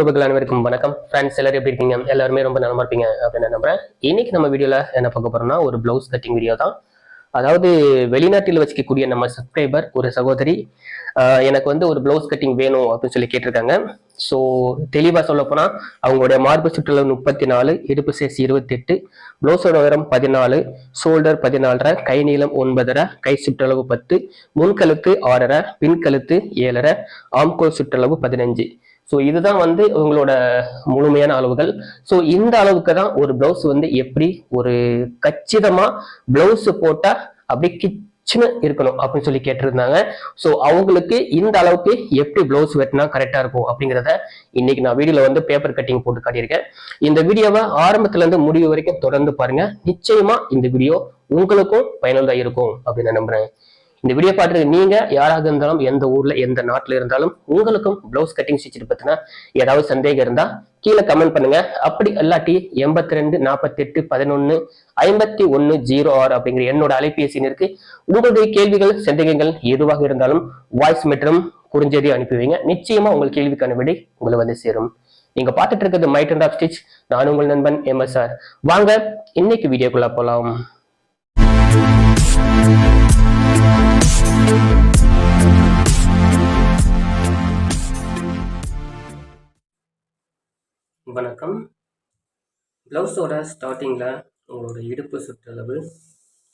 உறவுகள் அனைவருக்கும் வணக்கம். ஃப்ரெண்ட்ஸ் எல்லாரும் எப்படி இருக்கீங்க? எல்லாருமே ரொம்ப நல்லா இருப்பீங்க அப்படின்னு நம்புறேன். இன்னைக்கு நம்ம வீடியோல என்ன பார்க்க போறோம்னா ஒரு பிளவுஸ் கட்டிங் வீடியோ தான். அதாவது வெளிநாட்டில் வச்சுக்கக்கூடிய நம்ம சப்ஸ்கிரைபர் ஒரு சகோதரி எனக்கு வந்து ஒரு பிளவுஸ் கட்டிங் வேணும் அப்படின்னு சொல்லி கேட்டிருக்காங்க. ஸோ தெளிவாக சொல்ல போனால் அவங்களுடைய மார்பு சுற்றளவு முப்பத்தி நாலு இடுப்பு சைஸ் இருபத்தெட்டு பிளவுஸோட உயரம் பதினாலு ஷோல்டர் பதினாலரை கை நீளம் ஒன்பதரை கை சுற்றளவு பத்து முன்கழுத்து ஆறரை பின்கழுத்து ஏழரை ஆம்கோல் சுற்றளவு பதினஞ்சு. ஸோ இதுதான் வந்து உங்களோட முழுமையான அளவுகள். ஸோ இந்த அளவுக்கு தான் ஒரு பிளவுஸ் வந்து எப்படி ஒரு கச்சிதமா பிளவுஸ் போட்டா அப்படியே கிச்சுன்னு இருக்கணும் அப்படின்னு சொல்லி கேட்டிருந்தாங்க. ஸோ அவங்களுக்கு இந்த அளவுக்கு எப்படி பிளவுஸ் வெட்டினா கரெக்டா இருக்கும் அப்படிங்கிறத இன்னைக்கு நான் வீடியோல வந்து பேப்பர் கட்டிங் போட்டு காட்டியிருக்கேன். இந்த வீடியோவை ஆரம்பத்துல இருந்து முடிவு வரைக்கும் தொடர்ந்து பாருங்க. நிச்சயமா இந்த வீடியோ உங்களுக்கும் பயனுள்ளதாக இருக்கும் அப்படின்னு நான் நம்புறேன். இந்த வீடியோ பார்த்துட்டு நீங்க யாராக இருந்தாலும் எந்த ஊர்ல எந்த நாட்டில் இருந்தாலும் உங்களுக்கும் பிளவுஸ் கட்டிங் ஸ்டிச் பத்தினா ஏதாவது சந்தேகம் இருந்தா கீழே கமெண்ட் பண்ணுங்க. அப்படி இல்லாட்டி எண்பத்தி ரெண்டு நாற்பத்தி எட்டு பதினொன்னு ஐம்பத்தி ஒன்னு ஜீரோ ஆறு அப்படிங்கிற என்னோட அலைபேசி இருக்கு உங்களுடைய கேள்விகள் சந்தேகங்கள் எதுவாக இருந்தாலும் வாய்ஸ் மற்றும் குறுஞ்செய்தி அனுப்பிவிங்க நிச்சயமா உங்கள் கேள்விக்கான விடை உங்களை வந்து சேரும். நீங்க பார்த்துட்டு இருக்கிறது மைட் அண்ட் ஆஃப் ஸ்டிச் நான் உங்கள் நண்பன் எம்எஸ்ஆர் வாங்க இன்னைக்கு வீடியோக்குள்ள போலாம். வணக்கம். ப்ளவுஸோட ஸ்டார்டிங்கில் உங்களோட இடுப்பு சுற்றளவு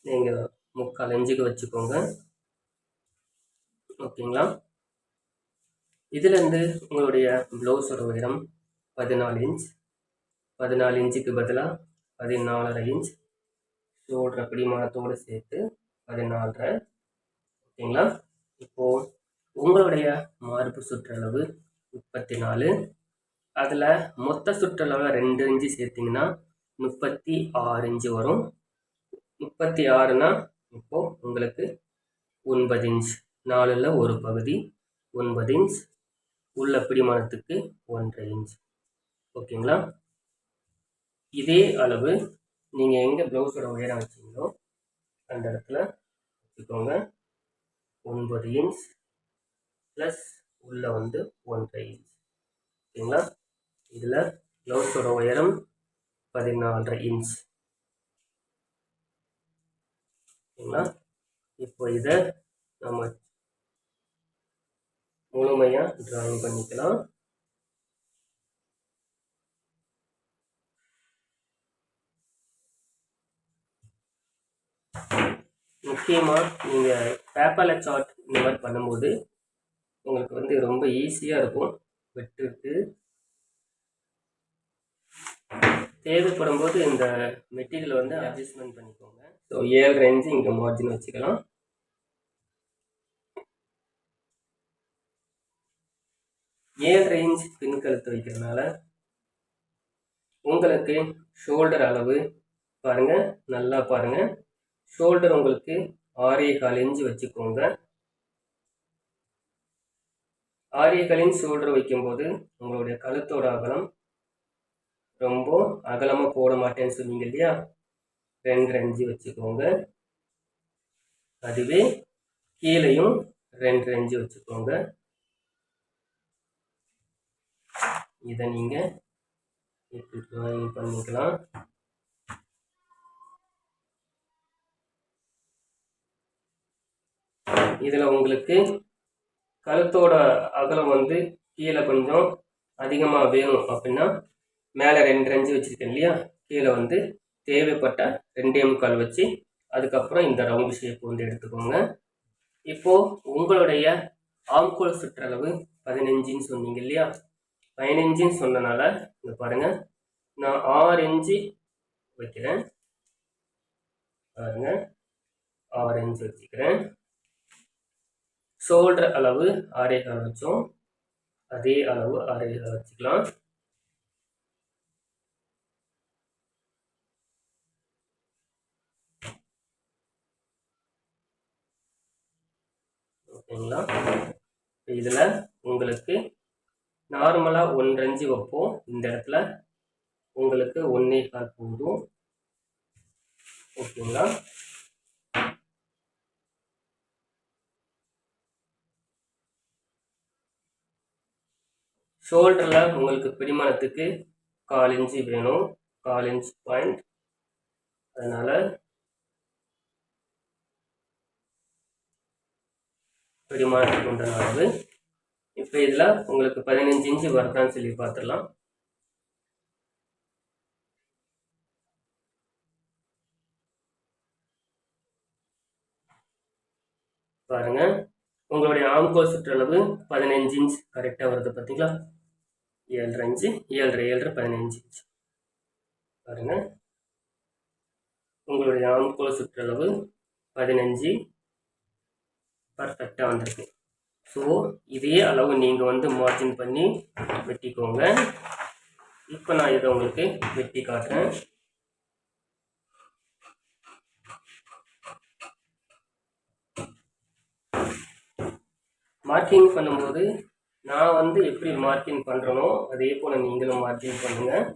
நீங்கள் முக்கால் இஞ்சுக்கு வச்சுக்கோங்க. ஓகேங்களா? இதுலேருந்து உங்களுடைய ப்ளவுஸோட உயரம் பதினாலு இன்ச். பதினாலு இன்ச்சுக்கு பதிலாக பதினாலரை இன்ச். ஷோல்டர் பிடிமானத்தோடு சேர்த்து பதினாலரை ஓகேங்களா இப்போது உங்களுடைய மார்பு சுற்றளவு முப்பத்தி நாலு அதில் மொத்த சுற்றளவில் ரெண்டு இன்ச்சு சேர்த்திங்கன்னா முப்பத்தி ஆறு இன்ச்சு வரும். முப்பத்தி ஆறுனா இப்போது உங்களுக்கு ஒன்பது இன்ச் நாலில் ஒரு பகுதி ஒன்பது இன்ச் உள்ள பிடிமானத்துக்கு ஒன்றரை இன்ச் ஓகேங்களா? இதே அளவு நீங்கள் எங்கே ப்ளவுஸோட உயரம் வச்சிங்களோ அந்த இடத்துல வச்சுக்கோங்க. ஒன்பது இன்ச் ப்ளஸ் உள்ளே வந்து ஒன்றரை இன்ச் ஓகேங்களா இதில் ப்ளவுஸோட உயரம் பதினாலரை இன்ச் ஓகேங்களா இப்போ இதை நம்ம முழுமையாக ட்ராயிங் பண்ணிக்கலாம். முக்கியமாக நீங்கள் பேப்பரில் சார்ட் இந்த மாதிரி பண்ணும்போது உங்களுக்கு வந்து ரொம்ப ஈஸியாக இருக்கும். வெட்டுக்கு தேவைப்படும் போது இந்த மெட்டீரியல் வந்து அட்ஜஸ்ட்மெண்ட் பண்ணிக்கோங்க. ஸோ ஏழு இன்ச்சு இங்கே மார்ஜின் வச்சுக்கலாம். ஏழு இன்ச் பின் கழுத்து வைக்கிறதுனால உங்களுக்கு ஷோல்டர் அளவு பாருங்கள் நல்லா பாருங்கள் ஷோல்டர் உங்களுக்கு ஆறே கால் இன்ச்சு வச்சுக்கோங்க. ஆரிய கால் ஷோல்டர் வைக்கும்போது உங்களுடைய கழுத்தோட அகலம் ரொம்ப அகலமாக போட மாட்டேன்னு சொன்னீங்க இல்லையா? ரெண்டு ரெஞ்சு வச்சுக்கோங்க. அதுவே கீழையும் ரெண்டு ரெஞ்சு வச்சுக்கோங்க. இதை நீங்கள் இப்படி ட்ராயிங் பண்ணிக்கலாம். இதில் உங்களுக்கு கழுத்தோட அகலம் வந்து கீழே கொஞ்சம் அதிகமாக வேணும் அப்படின்னா மேலே ரெண்டு ரெஞ்சு வச்சுருக்கேன் இல்லையா? கீழே வந்து தேவைப்பட்ட ரெண்டே முக்கால் வச்சு அதுக்கப்புறம் இந்த ரவுண்டு ஷேப் வந்து எடுத்துக்கோங்க. இப்போது உங்களுடைய ஆம்கோல் சுற்றளவு பதினஞ்சுன்னு சொன்னீங்க இல்லையா? பதினஞ்சுன்னு சொன்னனால இங்கே பாருங்கள் நான் ஆறு இன்ச்சு வைக்கிறேன். பாருங்கள் ஆறு இன்ச்சு வச்சுக்கிறேன். ஷோல்டர் அளவு ஆறே கால் வச்சோம் அதே அளவு ஆறே கால் வச்சுக்கலாம் ஓகேங்களா இதில் உங்களுக்கு நார்மலாக ஒன்றஞ்சு வைப்போம். இந்த இடத்துல உங்களுக்கு ஒன்றே கால் போதும். ஓகேங்களா? ஷோல்டரில் உங்களுக்கு பிடிமானத்துக்கு கால் இன்ச்சு வேணும். கால் இன்ச் பாயிண்ட். அதனால் பிடிமானத்துக்கு உண்டான அளவு. இப்போ இதில் உங்களுக்கு பதினஞ்சு இன்ச்சு வருதான்னு சொல்லி பார்த்துடலாம். பாருங்க. உங்களுடைய ஆம்கோல் சுற்றளவு பதினஞ்சு இன்ச் கரெக்டாக வருது பார்த்தீங்களா? ஏழரை அஞ்சு ஏழரை ஏழரை பதினஞ்சு. இன்ச் பாருங்க. உங்களுடைய ஆம்கோல் சுற்றளவு பதினஞ்சு. பர்ஃபெக்டாக வந்திருக்கு. ஸோ இதே அளவு நீங்கள் வந்து மார்ஜின் பண்ணி வெட்டிக்கோங்க. இப்போ நான் இதை உங்களுக்கு வெட்டி காட்டுறேன். மார்க்கிங் பண்ணும்போது நான் வந்து எப்படி மார்க்கிங் பண்ணுறனோ அதே போல் நீங்களும் மார்க்கிங் பண்ணுங்கள்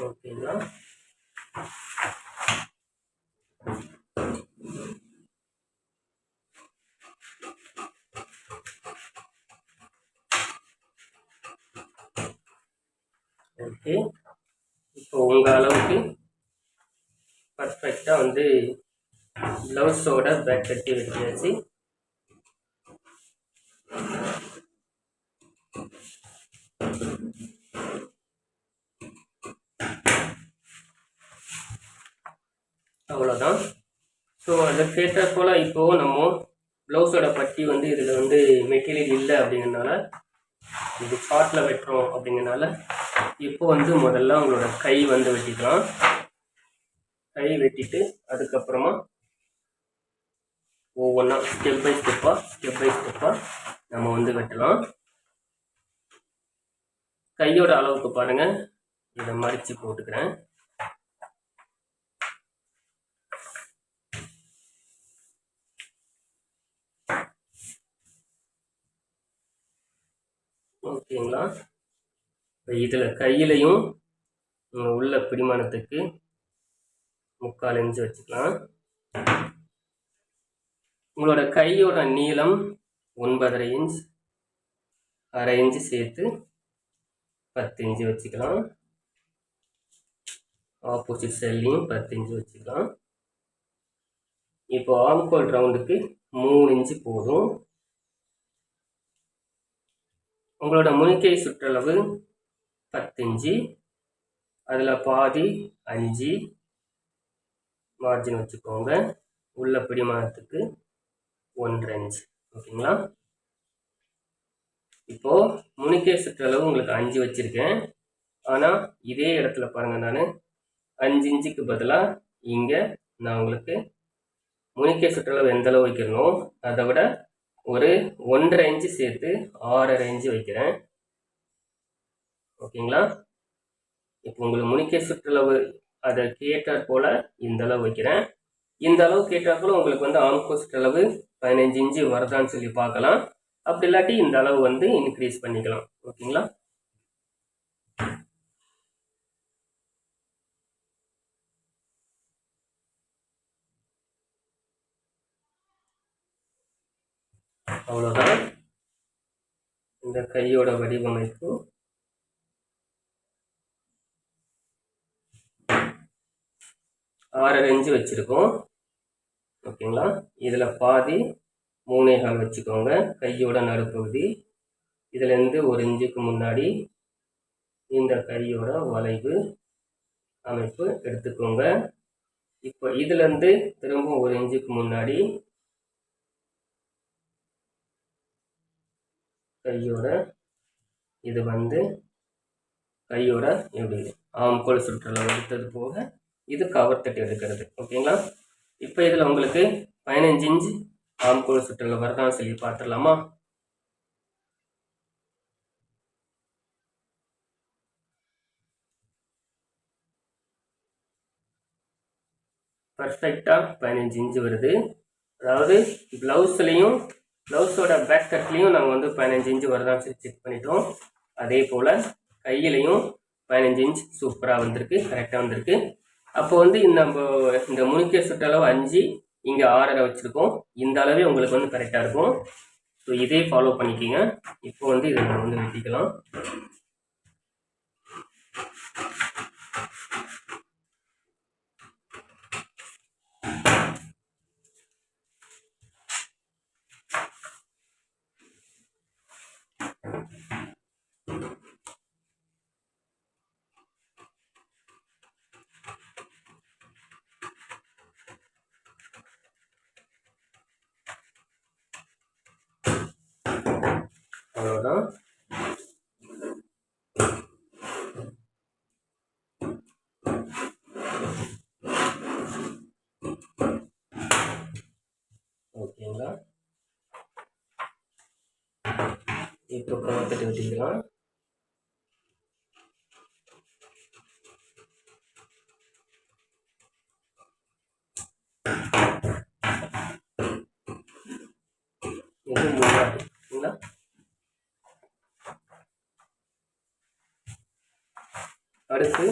ஓகேங்களா ஓகே இப்போ உங்கள் அளவுக்கு பர்ஃபெக்டாக வந்து ப்ளவுஸோட பேக் கட்டி வச்சியாச்சு அவ்வளோதான் ஸோ அதற்கேற்ற போல் இப்போ நம்ம ப்ளவுஸோட பட்டி வந்து இதில் வந்து மெட்டீரியல் இல்லை அப்படிங்கிறனால இது ஷார்ட்டில் வெட்டுறோம் அப்படிங்கிறனால இப்போ வந்து முதல்ல உங்களோட கை வந்து வெட்டிக்கலாம். கை வெட்டிட்டு அதுக்கப்புறமா ஒவ்வொன்றா ஸ்டெப் பை ஸ்டெப்பாக ஸ்டெப் பை ஸ்டெப்பாக நம்ம வந்து வெட்டலாம். கையோட அளவுக்கு பாருங்கள் இதை மடித்து போட்டுக்கிறேன். ஓகேங்களா? இதில் கையிலையும் உள்ள பிடிமானத்துக்கு முக்கால் இன்ச்சு வச்சுக்கலாம். உங்களோட கையோட நீளம் ஒன்பதரை இன்ச் அரை இன்ச்சு சேர்த்து பத்து இன்ச்சு வச்சுக்கலாம். ஆப்போசிட் சைட்லேயும் பத்து இன்ச்சு வச்சுக்கலாம். இப்போ ஆம்கோல் ரவுண்டுக்கு மூணு இன்ச்சு போதும். உங்களோட முனிக்கை சுற்றளவு பத்து அதில் பாதி அஞ்சு. மார்ஜின் வச்சுக்கோங்க. உள்ள பிடிமானத்துக்கு ஒன்றரை இன்ச் ஓகேங்களா? இப்போது முனிக்கே சுற்றளவு உங்களுக்கு அஞ்சு வச்சுருக்கேன். ஆனால் இதே இடத்துல பாருங்கள் நான். அஞ்சு இன்ச்சுக்கு பதிலாக இங்கே நான் உங்களுக்கு முனிக்கை சுற்றளவு எந்த அளவு வைக்கிறனோ அதை விட ஒரு ஒன்றரை இன்ச்சு சேர்த்து ஆறரை இன்ச்சு வைக்கிறேன். ஓகேங்களா? இப்போ உங்களுக்கு முனிக்க சுற்றளவு அதை கேட்டார் போல் இந்த அளவு வைக்கிறேன். இந்த அளவு கேட்டால் போல் உங்களுக்கு வந்து ஆம்கோ சுற்றளவு பதினஞ்சு இன்ச்சு வருதான்னு சொல்லி பார்க்கலாம். அப்படி இல்லாட்டி இந்த அளவு வந்து இன்க்ரீஸ் பண்ணிக்கலாம். ஓகேங்களா? அவ்வளோதான் இந்த கையோட வடிவமைப்பு ஆறரை இன்ச்சு வச்சுருக்கோம். ஓகேங்களா? இதில் பாதி மூணே கால் வச்சுக்கோங்க. கையோட நடுப்பகுதி. இதுலேருந்து ஒரு இன்ச்சுக்கு முன்னாடி இந்த கையோட வளைவு அமைப்பு எடுத்துக்கோங்க. இப்போ இதுலேருந்து திரும்ப ஒரு இன்ச்சுக்கு முன்னாடி கையோட இது வந்து கையோட எப்படி ஆம்கோல் சுற்றளவு எடுத்தது போக இது கவர் தட்டி எடுக்கிறது. ஓகேங்களா இப்போ இதில் உங்களுக்கு பதினஞ்சு இன்ச்சு ஆம்கோல் சுற்றில் வரதான் சொல்லி பார்த்துடலாமா? பர்ஃபெக்டாக பதினஞ்சு இன்ச்சு வருது. அதாவது ப்ளவுஸ்லேயும் ப்ளவுஸோட பேக் கட்லேயும் நாங்கள் வந்து பதினஞ்சு இன்ச்சு வருதான்னு சொல்லி செக் பண்ணிட்டோம். அதே போல் கையிலையும் பதினஞ்சு இன்ச் சூப்பராக வந்திருக்கு கரெக்டாக வந்திருக்கு. அப்போ வந்து நம்ம இந்த முனிக்கை சுற்றளவு அஞ்சு இங்கே ஆறரை வச்சுருக்கோம். இந்த அளவே உங்களுக்கு வந்து கரெக்டாக இருக்கும். ஸோ இதே ஃபாலோ பண்ணிக்கிங்க. இப்போ வந்து இதை நம்ம வந்து வெட்டிக்கலாம். அவ்வளோதான் ஓகேங்களா இப்போ கவர்த்துட்டு வெட்டிக்கலாம் இது முன்னாடி சரிங்களா அடுத்து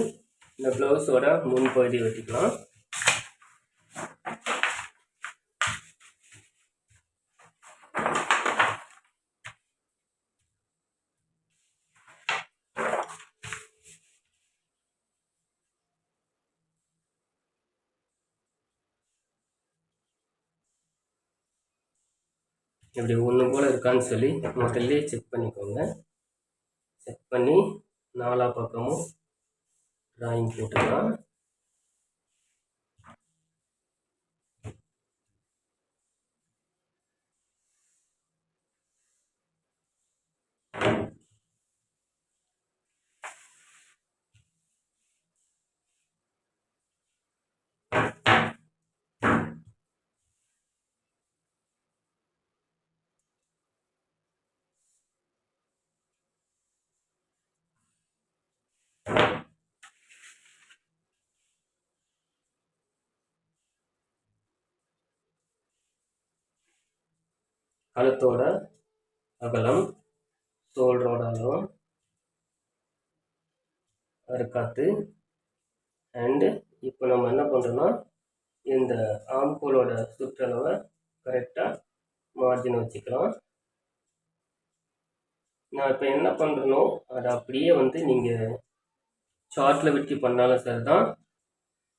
இந்த ப்ளவுஸோட முன்பகுதி வெட்டிக்கலாம். இப்படி ஒன்று போல் இருக்கான்னு சொல்லி முதல்ல செக் பண்ணிக்கோங்க. செக் பண்ணி நாலா பக்கமும் டிராயிங் போட்டுக்கலாம் கழுத்தோட அகலம் ஷோல்டரோட அகலம் அறுக்காத்து அண்டு இப்போ நம்ம என்ன பண்ணுறோன்னா இந்த ஆம்பூலோட சுற்றளவை கரெக்டாக மார்ஜின் வச்சுக்கலாம். நான் இப்போ என்ன பண்ணுறனோ அதை அப்படியே வந்து நீங்கள் சார்ட்டில் வெட்டி பண்ணாலும் சரி தான்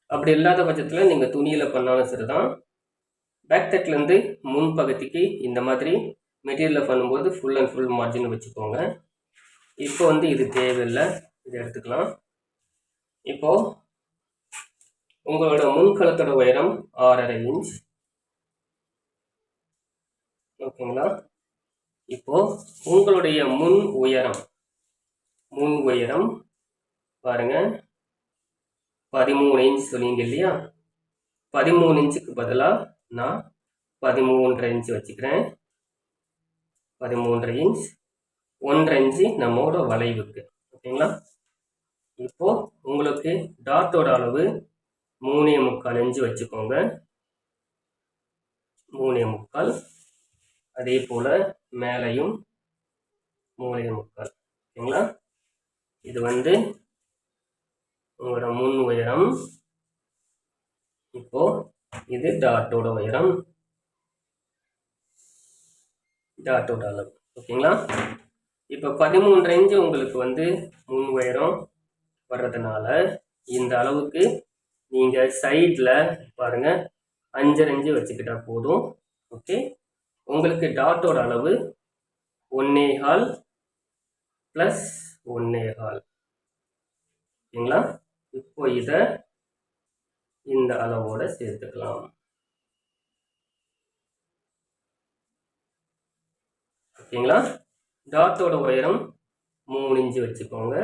அப்படி இல்லாத பட்சத்தில் நீங்கள் துணியில் பண்ணாலும் சரி தான் பேக் தட்லேருந்து முன் பகுதிக்கு இந்த மாதிரி மெட்டீரியலில் பண்ணும்போது ஃபுல் அண்ட் ஃபுல் மார்ஜின் வச்சுக்கோங்க. இப்போ வந்து இது தேவையில்லை. இதை எடுத்துக்கலாம். இப்போது உங்களோட முன்கலத்தோட உயரம் ஆறரை இன்ச் ஓகேங்களா? இப்போது உங்களுடைய முன் உயரம் முன் உயரம் பாருங்கள் பதிமூணு இன்ச் சொன்னீங்க இல்லையா? பதிமூணு இன்ச்சுக்கு பதிலாக நான் பதிமூன்றரை இன்ச் வச்சுக்கிறேன். பதிமூன்றரை இன்ச் ஒன்றரை இன்ச்சு நம்மோட வளைவுக்கு. ஓகேங்களா? இப்போ உங்களுக்கு டாட்டோட அளவு மூணே முக்கால் இன்ச்சு வச்சுக்கோங்க. மூணே முக்கால். அதே போல் மேலையும் மூணே முக்கால். ஓகேங்களா? இது வந்து உங்களோட முன் உயரம். இப்போ இது டாட்டோட உயரம். டாட்டோட அளவு. ஓகேங்களா? இப்போ பதிமூன்று இன்ச்சு உங்களுக்கு வந்து முன் உயரம் வர்றதுனால இந்த அளவுக்கு நீங்கள் சைடில் பாருங்கள் அஞ்சரை இன்ச்சு வச்சுக்கிட்டா போதும். ஓகே உங்களுக்கு டாட்டோட அளவு ஒன்னே ஹால் ப்ளஸ் ஒன்னே ஹால் ஓகேங்களா? இப்போ இதை இந்த அளவோட சேர்த்துக்கலாம். ஓகேங்களா? டாட்டோட உயரம் மூணு இன்ச்சு வச்சுக்கோங்க.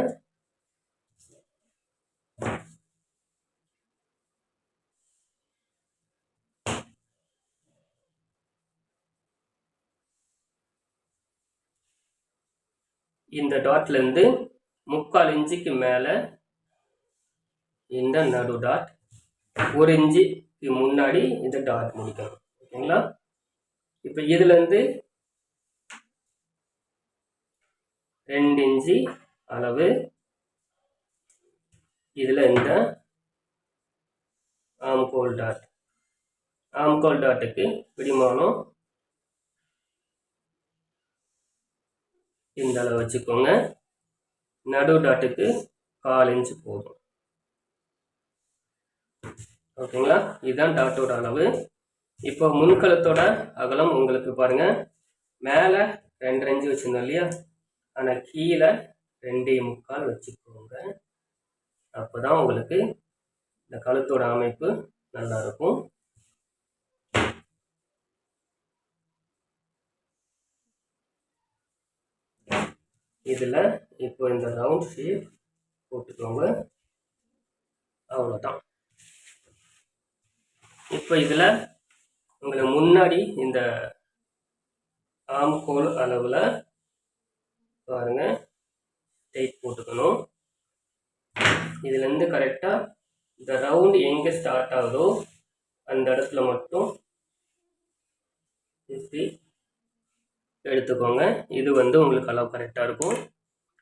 இந்த டாட்லேருந்து முக்கால் இன்ச்சுக்கு மேலே இந்த நடு டாட் ஒரு இன்ச்சுக்கு முன்னாடி இந்த டாட் முடிக்கணும். ஓகேங்களா? இப்போ இதுலேருந்து ரெண்டு இன்ச்சு அளவு இதில் இந்த ஆம்கோல் டாட் ஆம்கோல் டாட்டுக்கு பிடிமானம் இந்த அளவு வச்சுக்கோங்க. நடு டாட்டுக்கு கால் இன்ச்சு போதும். ஓகேங்களா? இதுதான் டாட்டோட அளவு. இப்போ முன்கழுத்தோட அகலம் உங்களுக்கு பாருங்க. மேலே ரெண்டு இன்ச்சு வச்சுருந்தோம் இல்லையா? ஆனால் கீழே ரெண்டே முக்கால் வச்சுக்கோங்க. அப்போ தான் உங்களுக்கு இந்த கழுத்தோட அமைப்பு நல்லாயிருக்கும் இதில் இப்போ இந்த ரவுண்ட் ஷேப் போட்டுக்கோங்க. அவ்வளோதான் இப்போ இதில் உங்களுக்கு முன்னாடி இந்த ஆம்கோல் அளவில் பாருங்க டைட் போட்டுக்கணும். இதுலேருந்து கரெக்டாக இந்த ரவுண்ட் எங்கே ஸ்டார்ட் ஆகுதோ அந்த இடத்துல மட்டும் இப்படி எடுத்துக்கோங்க. இது வந்து உங்களுக்கு அளவு கரெக்டாக இருக்கும்.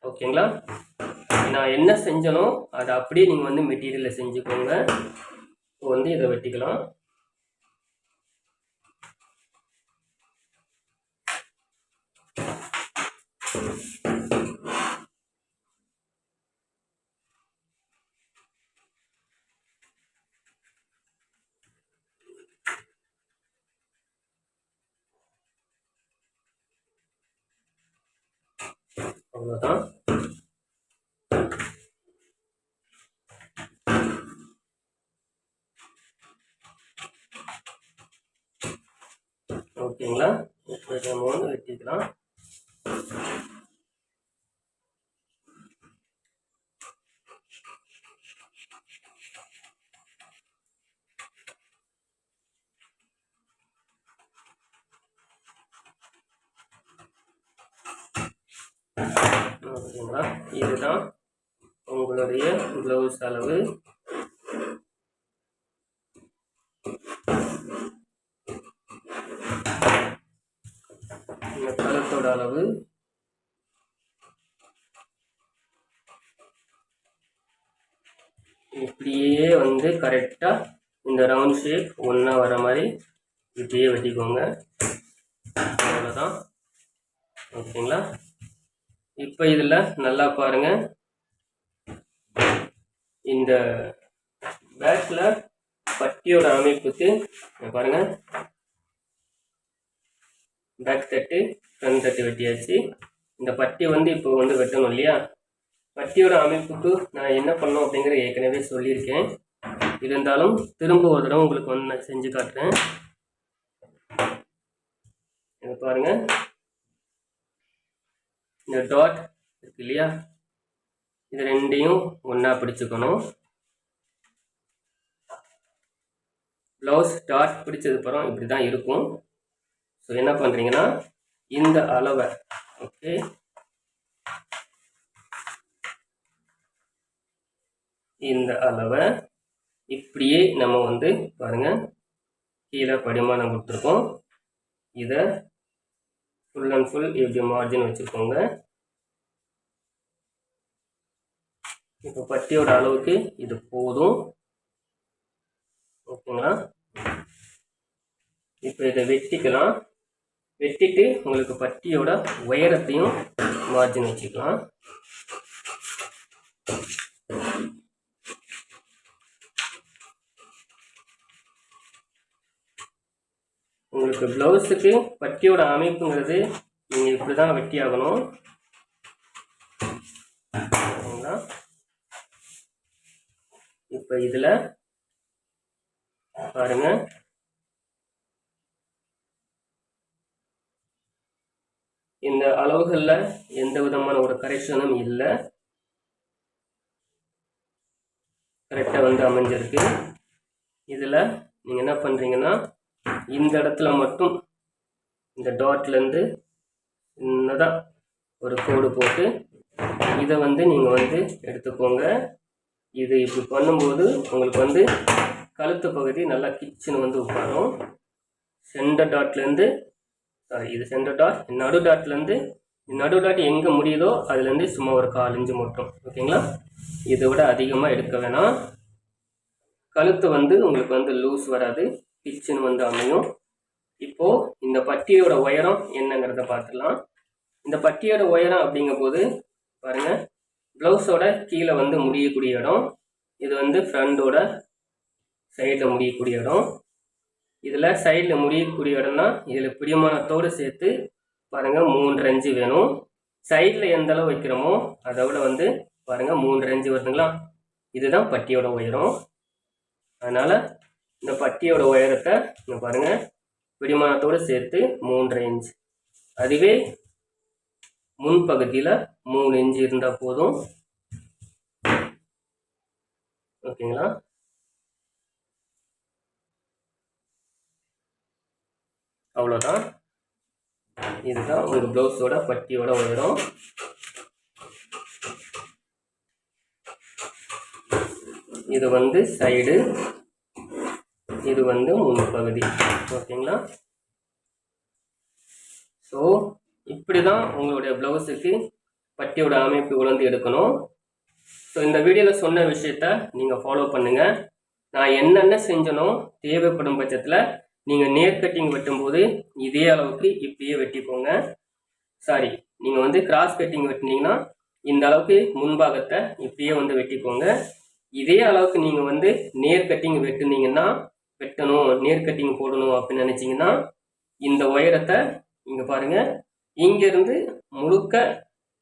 ஓகேங்களா நான் என்ன செஞ்சனோ அதை அப்படியே நீங்கள் வந்து மெட்டீரியலில் செஞ்சுக்கோங்க. இப்போ வந்து இதை வெட்டிக்கலாம். அவ்வளோதான் ஓகேங்களா? இப்போ நம்ம வந்து வெட்டிக்கலாம். ஓகேங்களா இதுதான் உங்களுடைய க்ளவுஸ் அளவு. இந்த கழுத்தோட அளவு. இப்படியே வந்து கரெக்டாக இந்த ரவுண்ட் ஷேப் ஒன்றா வர மாதிரி இப்படியே வெட்டிக்கோங்க. அவ்வளோதான் ஓகேங்களா? இப்போ இதில் நல்லா பாருங்க. இந்த பேக்கில் பட்டியோட அமைப்புக்கு பாருங்கள் பேக் தட்டு ஃப்ரண்ட் தட்டு வெட்டியாச்சு. இந்த பட்டி வந்து இப்போ வந்து வெட்டணும் இல்லையா? பட்டியோட அமைப்புக்கு நான் என்ன பண்ணோம் அப்படிங்கிறத ஏற்கனவே சொல்லியிருக்கேன். இருந்தாலும் திரும்ப ஒரு தடவை உங்களுக்கு வந்து நான் செஞ்சு காட்டுறேன். இங்க பாருங்க. இந்த டாட் இருக்கு இல்லையா? இது ரெண்டையும் ஒன்றா பிடிச்சுக்கணும். ப்ளவுஸ் டாட் பிடிச்சது அப்புறம் இப்படி தான் இருக்கும். ஸோ என்ன பண்ணுறீங்கன்னா இந்த அளவை ஓகே இந்த அளவை இப்படியே நம்ம வந்து பாருங்க கீழே படிமானம் கொடுத்துருக்கோம். இதை ஃபுல் அண்ட் ஃபுல் இப்படி மார்ஜின் வச்சுக்கோங்க. இப்போ பட்டியோட அளவுக்கு இது போதும். ஓகேங்களா இப்போ இதை வெட்டிக்கலாம். வெட்டிட்டு உங்களுக்கு பட்டியோட உயரத்தையும் மார்ஜின் வச்சுக்கலாம். உங்களுக்கு ப்ளவுஸுக்கு பட்டியோட அமைப்புங்கிறது நீங்கள் இப்படி தான் வெட்டி ஆகணும் சரிங்களா? இப்போ இதில் பாருங்க. இந்த அளவுகளில் எந்த விதமான ஒரு கரெக்ஷனும் இல்லை. கரெக்டாக வந்து அமைஞ்சிருக்கு. இதில் நீங்கள் என்ன பண்ணுறீங்கன்னா இந்த இடத்துல மட்டும் இந்த டாட்லேருந்து சின்னதாக ஒரு கோடு போட்டு இதை வந்து நீங்கள் வந்து எடுத்துக்கோங்க. இது இப்படி பண்ணும்போது உங்களுக்கு வந்து கழுத்து பகுதி நல்லா கிச்சன் வந்து உட்காரும். சென்டர் டாட்லேருந்து சாரி இது சென்டர் டாட் நடு டாட்லேருந்து நடு டாட் எங்கே முடியுதோ அதுலேருந்து சும்மா ஒரு கால் இஞ்சு மட்டும். ஓகேங்களா இதை விட அதிகமாக எடுக்க வேணாம். கழுத்து வந்து உங்களுக்கு வந்து லூஸ் வராது. பிச்சுன்னு வந்து அமையும். இப்போ இந்த பட்டியோட உயரம் என்னங்கிறத பார்த்துடலாம். இந்த பட்டியோட உயரம் அப்படிங்கும்போது பாருங்க ப்ளவுஸோட கீழே வந்து முடியக்கூடிய இடம் இது வந்து ஃப்ரண்டோட சைடில் முடியக்கூடிய இடம். இதில் சைடில் முடியக்கூடிய இடம்னா இதில் பிடிமானத்தோடு சேர்த்து பாருங்கள் மூன்று அஞ்சு வேணும். சைடில் எந்த அளவு வைக்கிறோமோ அதை விட வந்து பாருங்கள் மூன்று அஞ்சு வருதுங்களா? இதுதான் பட்டியோட உயரம். அதனால் இந்த பட்டியோட உயரத்தை இங்கே பாருங்கள் பிடிமானத்தோடு சேர்த்து மூன்று இன்ச் அதுவே முன்பகுதியில் மூணு இன்ச் இருந்தால் போதும். ஓகேங்களா? அவ்வளோதான் இதுதான் உங்கள் ப்ளவுஸோட பட்டியோட உயரம். இது வந்து சைடு இது வந்து முன்பகுதி ஓகேங்களா? ஸோ இப்படி தான் உங்களுடைய ப்ளவுஸுக்கு பட்டியோட அமைப்பு உழந்து எடுக்கணும். ஸோ இந்த வீடியோவில் சொன்ன விஷயத்த நீங்கள் ஃபாலோ பண்ணுங்கள் நான் என்னென்ன செஞ்சனோ தேவைப்படும் பட்சத்தில் நீங்கள் நேர் கட்டிங் வெட்டும்போது இதே அளவுக்கு இப்படியே வெட்டிக்கோங்க. சாரி நீங்கள் வந்து கிராஸ் கட்டிங் வெட்டினீங்கன்னா இந்த அளவுக்கு முன்பாகத்தை இப்படியே வந்து வெட்டிக்கோங்க. இதே அளவுக்கு நீங்கள் வந்து நேர் கட்டிங் வெட்டுனீங்கன்னா வெட்டணும் நேர் கட்டிங் போடணும் அப்படின்னு நினச்சிங்கன்னா இந்த உயரத்தை இங்கே பாருங்கள் இங்கேருந்து முழுக்க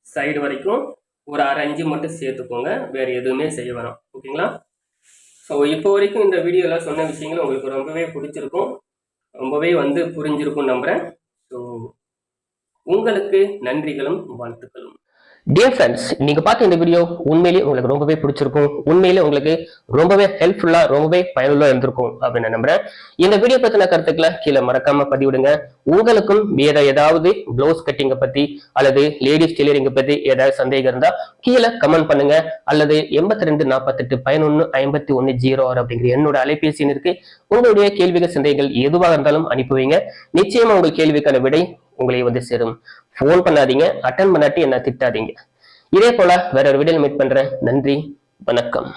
சைடு வரைக்கும் ஒரு அரை அஞ்சு மட்டும் சேர்த்துக்கோங்க. வேறு எதுவுமே செய்ய வேணாம். ஓகேங்களா? ஸோ இப்போ வரைக்கும் இந்த வீடியோவில் சொன்ன விஷயங்கள் உங்களுக்கு ரொம்பவே பிடிச்சிருக்கும். ரொம்பவே வந்து புரிஞ்சிருக்கும் நம்புகிறேன் ஸோ உங்களுக்கு நன்றிகளும் வாழ்த்துக்களும். டியர் ஃப்ரெண்ட்ஸ் நீங்க பார்த்த இந்த வீடியோ உண்மையிலேயே உங்களுக்கு ரொம்பவே பிடிச்சிருக்கும். உண்மையிலே உங்களுக்கு ரொம்பவே ஹெல்ப்ஃபுல்லா ரொம்பவே பயனுள்ளா இருந்திருக்கும் அப்படின்னு நான் நம்புறேன். இந்த வீடியோ பத்தின கருத்துக்களை கீழே மறக்காம பதிவிடுங்க. உங்களுக்கும் வேற ஏதாவது ப்ளவுஸ் கட்டிங்க பத்தி அல்லது லேடிஸ் டெய்லரிங்க பத்தி ஏதாவது சந்தேகம் இருந்தா கீழே கமெண்ட் பண்ணுங்க. அல்லது எண்பத்தி ரெண்டு நாற்பத்தெட்டு பதினொன்னு ஐம்பத்தி ஒன்னு ஜீரோ ஆறு அப்படிங்கிற என்னோட அலைபேசி இருக்கு. உங்களுடைய கேள்விகள் சந்தேகங்கள் எதுவாக இருந்தாலும் அனுப்புவீங்க நிச்சயமாக நிச்சயமா கேள்விக்கான விடை உங்களை வந்து சேரும். ஃபோன் பண்ணாதீங்க. அட்டன் பண்ணாட்டி என்ன திட்டாதீங்க. இதே போல வேற ஒரு வீடியோல மீட் பண்றேன். நன்றி. வணக்கம்.